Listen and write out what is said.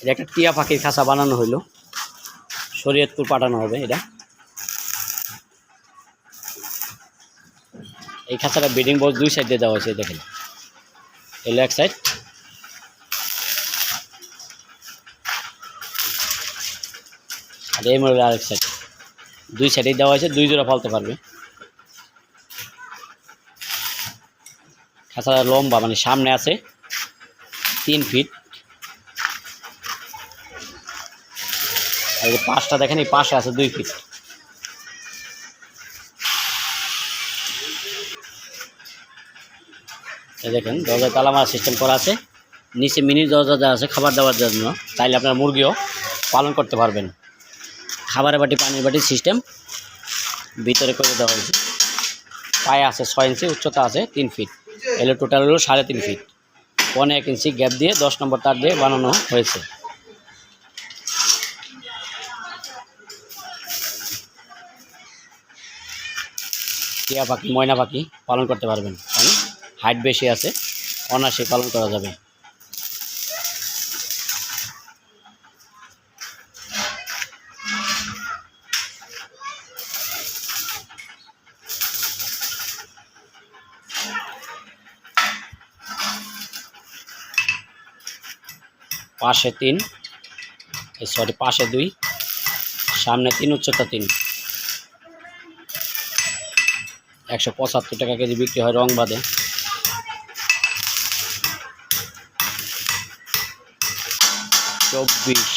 এটা একটা টিয়া পাখির খাঁচা বানানো হইল। শরীয়তপুর পাঠানো হবে এটা। এই খাঁচাটা ব্রিডিং বক্স দুই সাইড দিয়ে দেওয়া হয়েছে, দেখেন। এলো এক সাইড। আর এই মডেল আরেক সাইড। দুই সাইডেই দেওয়া হয়েছে, দুই জোড়া ফালতে পারবে। খাঁচাটা লম্বা মানে সামনে আছে। তিন ফিট আর পাশটা দেখেন, এই পাশে আছে দুই ফিট দেখেন, দরজায় তালা মারা সিস্টেম করা আছে। নিচে মিনি দরজা দেওয়া আছে, খাবার দেওয়ার জন্য। চাইলে আপনার মুরগিও পালন করতে পারবেন। খাবারের বাটি, পানির বাটি সিস্টেম ভিতরে করে দেওয়া হয়েছে। পায়ে আছে ছয় ইঞ্চি উচ্চতা আছে তিন ফিট এলো টোটাল হলো সাড়ে তিন ফিট পনে এক ইঞ্চি গ্যাপ দিয়ে দশ নম্বর তার দিয়ে বানানো হয়েছে। টিয়া পাখি, ময়না পাখি পালন করতে পারবেন। কারণ হাইট বেশি আছে, অনায়াসে পালন করা যাবে। পাশে তিন সরি পাশে দুই, সামনে তিন, উচ্চতা তিন। একশো পঁচাত্তর টাকা কেজি বিক্রি হয় রং বাদে। চব্বিশ।